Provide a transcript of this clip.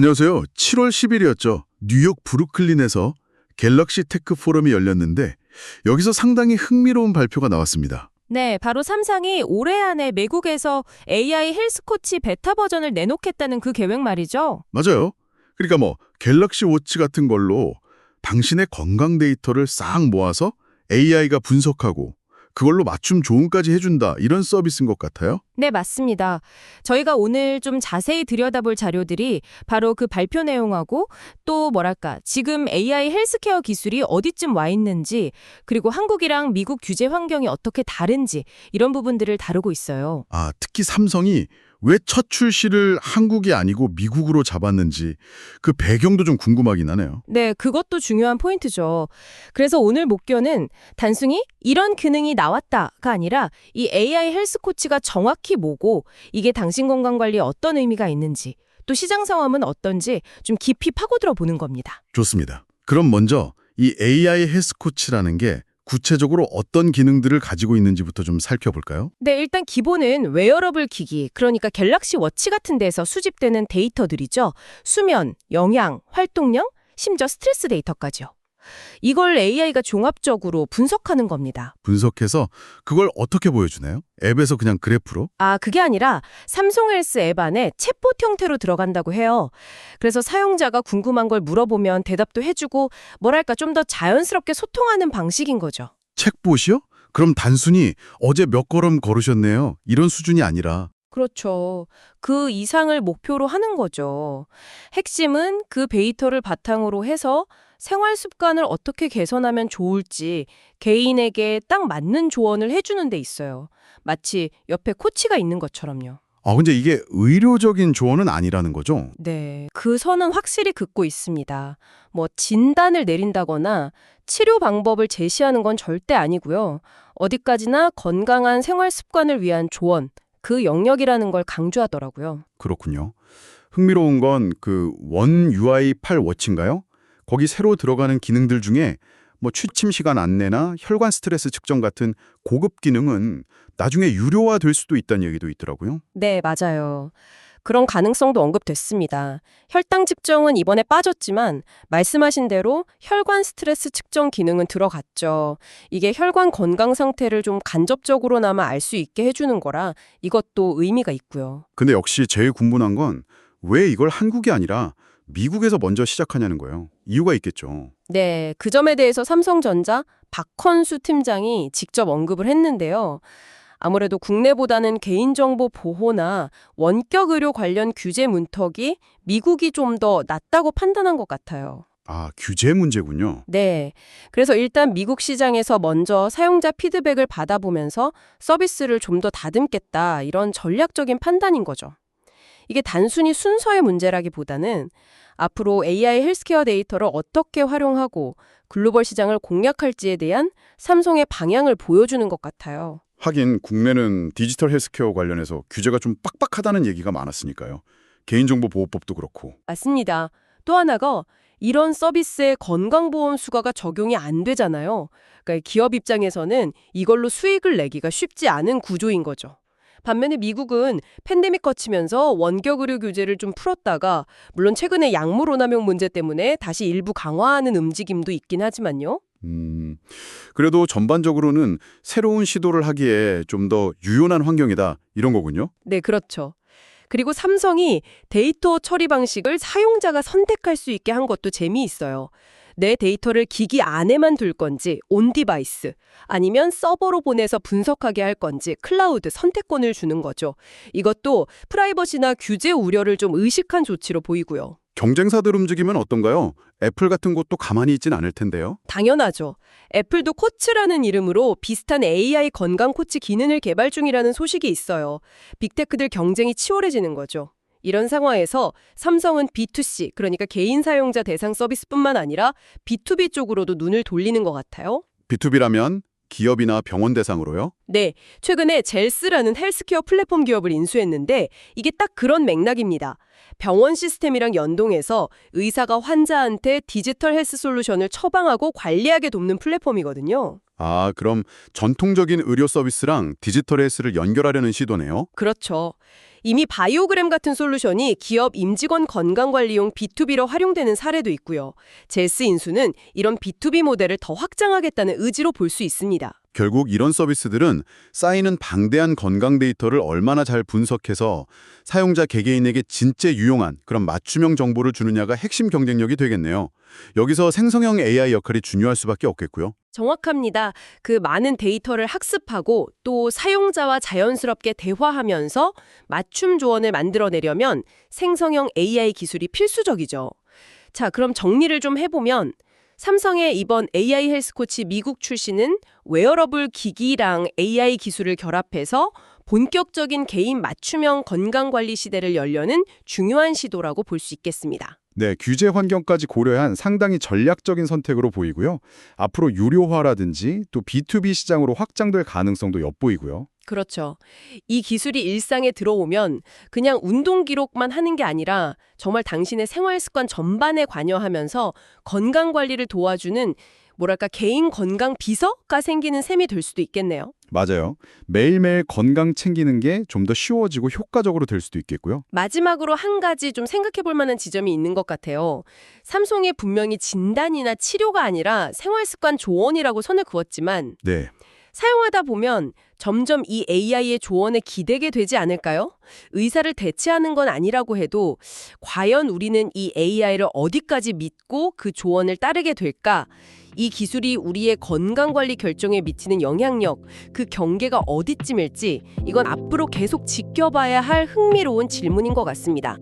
안녕하세요. 7월 10일이었죠. 뉴욕 브루클린에서 갤럭시 테크 포럼이 열렸는데 여기서 상당히 흥미로운 발표가 나왔습니다. 네, 바로 삼성이 올해 안에 미국에서 AI 헬스코치 베타 버전을 내놓겠다는 그 계획 말이죠. 맞아요. 그러니까 뭐 갤럭시 워치 같은 걸로 당신의 건강 데이터를 싹 모아서 AI가 분석하고 그걸로 맞춤 조언까지 해준다 이런 서비스인 것 같아요. 네, 맞습니다. 저희가 오늘 좀 자세히 들여다볼 자료들이 바로 그 발표 내용하고 또 뭐랄까, 지금 AI 헬스케어 기술이 어디쯤 와 있는지, 그리고 한국이랑 미국 규제 환경이 어떻게 다른지 이런 부분들을 다루고 있어요. 아, 특히 삼성이 왜 첫 출시를 한국이 아니고 미국으로 잡았는지 그 배경도 좀 궁금하긴 하네요. 네, 그것도 중요한 포인트죠. 그래서 오늘 목표는 단순히 이런 기능이 나왔다가 아니라 이 AI 헬스 코치가 정확히 뭐고 이게 당신 건강 관리에 어떤 의미가 있는지 또 시장 상황은 어떤지 좀 깊이 파고들어 보는 겁니다. 좋습니다. 그럼 먼저 이 AI 헬스 코치라는 게 구체적으로 어떤 기능들을 가지고 있는지부터 좀 살펴볼까요? 네, 일단 기본은 웨어러블 기기, 그러니까 갤럭시 워치 같은 데서 수집되는 데이터들이죠. 수면, 영양, 활동량, 심지어 스트레스 데이터까지요. 이걸 AI가 종합적으로 분석하는 겁니다. 분석해서 그걸 어떻게 보여주나요? 앱에서 그냥 그래프로? 아, 그게 아니라 삼성 헬스 앱 안에 챗봇 형태로 들어간다고 해요. 그래서 사용자가 궁금한 걸 물어보면 대답도 해주고 뭐랄까 좀 더 자연스럽게 소통하는 방식인 거죠. 책봇이요? 그럼 단순히 어제 몇 걸음 걸으셨네요. 이런 수준이 아니라 그렇죠. 그 이상을 목표로 하는 거죠. 핵심은 그 데이터를 바탕으로 해서 생활 습관을 어떻게 개선하면 좋을지 개인에게 딱 맞는 조언을 해주는 데 있어요. 마치 옆에 코치가 있는 것처럼요. 아 근데 이게 의료적인 조언은 아니라는 거죠? 네, 그 선은 확실히 긋고 있습니다. 뭐 진단을 내린다거나 치료 방법을 제시하는 건 절대 아니고요. 어디까지나 건강한 생활 습관을 위한 조언, 그 영역이라는 걸 강조하더라고요. 그렇군요. 흥미로운 건 그 원 UI 8 워치인가요? 거기 새로 들어가는 기능들 중에 뭐 취침 시간 안내나 혈관 스트레스 측정 같은 고급 기능은 나중에 유료화 될 수도 있다는 얘기도 있더라고요. 네, 맞아요. 그런 가능성도 언급됐습니다. 혈당 측정은 이번에 빠졌지만 말씀하신 대로 혈관 스트레스 측정 기능은 들어갔죠. 이게 혈관 건강 상태를 좀 간접적으로나마 알 수 있게 해주는 거라 이것도 의미가 있고요. 근데 역시 제일 궁금한 건 왜 이걸 한국이 아니라 미국에서 먼저 시작하냐는 거예요. 이유가 있겠죠. 네, 그 점에 대해서 삼성전자 박헌수 팀장이 직접 언급을 했는데요. 아무래도 국내보다는 개인정보 보호나 원격 의료 관련 규제 문턱이 미국이 좀 더 낮다고 판단한 것 같아요. 아, 규제 문제군요. 네. 그래서 일단 미국 시장에서 먼저 사용자 피드백을 받아보면서 서비스를 좀 더 다듬겠다 이런 전략적인 판단인 거죠. 이게 단순히 순서의 문제라기보다는 앞으로 AI 헬스케어 데이터를 어떻게 활용하고 글로벌 시장을 공략할지에 대한 삼성의 방향을 보여주는 것 같아요. 하긴 국내는 디지털 헬스케어 관련해서 규제가 좀 빡빡하다는 얘기가 많았으니까요. 개인정보 보호법도 그렇고. 맞습니다. 또 하나가 이런 서비스에 건강보험 수가가 적용이 안 되잖아요. 그러니까 기업 입장에서는 이걸로 수익을 내기가 쉽지 않은 구조인 거죠. 반면에 미국은 팬데믹 거치면서 원격 의료 규제를 좀 풀었다가 물론 최근에 약물 오남용 문제 때문에 다시 일부 강화하는 움직임도 있긴 하지만요. 음, 그래도 전반적으로는 새로운 시도를 하기에 좀 더 유연한 환경이다 이런 거군요. 네, 그렇죠. 그리고 삼성이 데이터 처리 방식을 사용자가 선택할 수 있게 한 것도 재미있어요. 내 데이터를 기기 안에만 둘 건지 온 디바이스 아니면 서버로 보내서 분석하게 할 건지 클라우드 선택권을 주는 거죠. 이것도 프라이버시나 규제 우려를 좀 의식한 조치로 보이고요. 경쟁사들 움직이면 어떤가요? 애플 같은 곳도 가만히 있진 않을 텐데요. 당연하죠. 애플도 코츠라는 이름으로 비슷한 AI 건강 코치 기능을 개발 중이라는 소식이 있어요. 빅테크들 경쟁이 치열해지는 거죠. 이런 상황에서 삼성은 B2C, 그러니까 개인 사용자 대상 서비스뿐만 아니라 B2B 쪽으로도 눈을 돌리는 것 같아요. B2B라면 기업이나 병원 대상으로요? 네, 최근에 젤스라는 헬스케어 플랫폼 기업을 인수했는데 이게 딱 그런 맥락입니다. 병원 시스템이랑 연동해서 의사가 환자한테 디지털 헬스 솔루션을 처방하고 관리하게 돕는 플랫폼이거든요. 아, 그럼 전통적인 의료 서비스랑 디지털 헬스를 연결하려는 시도네요. 그렇죠. 이미 바이오그램 같은 솔루션이 기업 임직원 건강관리용 B2B로 활용되는 사례도 있고요. 제스 인수는 이런 B2B 모델을 더 확장하겠다는 의지로 볼 수 있습니다. 결국 이런 서비스들은 쌓이는 방대한 건강 데이터를 얼마나 잘 분석해서 사용자 개개인에게 진짜 유용한 그런 맞춤형 정보를 주느냐가 핵심 경쟁력이 되겠네요. 여기서 생성형 AI 역할이 중요할 수밖에 없겠고요. 정확합니다. 그 많은 데이터를 학습하고 또 사용자와 자연스럽게 대화하면서 맞춤 조언을 만들어내려면 생성형 AI 기술이 필수적이죠. 자, 그럼 정리를 좀 해보면 삼성의 이번 AI 헬스코치 미국 출시는 웨어러블 기기랑 AI 기술을 결합해서 본격적인 개인 맞춤형 건강관리 시대를 열려는 중요한 시도라고 볼 수 있겠습니다. 네, 규제 환경까지 고려한 상당히 전략적인 선택으로 보이고요. 앞으로 유료화라든지 또 B2B 시장으로 확장될 가능성도 엿보이고요. 그렇죠. 이 기술이 일상에 들어오면 그냥 운동 기록만 하는 게 아니라 정말 당신의 생활 습관 전반에 관여하면서 건강 관리를 도와주는 뭐랄까 개인 건강 비서가 생기는 셈이 될 수도 있겠네요. 맞아요. 매일매일 건강 챙기는 게 좀 더 쉬워지고 효과적으로 될 수도 있겠고요. 마지막으로 한 가지 좀 생각해 볼 만한 지점이 있는 것 같아요. 삼성이 분명히 진단이나 치료가 아니라 생활 습관 조언이라고 선을 그었지만 네. 사용하다 보면 점점 이 AI의 조언에 기대게 되지 않을까요? 의사를 대체하는 건 아니라고 해도 과연 우리는 이 AI를 어디까지 믿고 그 조언을 따르게 될까? 이 기술이 우리의 건강관리 결정에 미치는 영향력, 그 경계가 어디쯤일지 이건 앞으로 계속 지켜봐야 할 흥미로운 질문인 것 같습니다.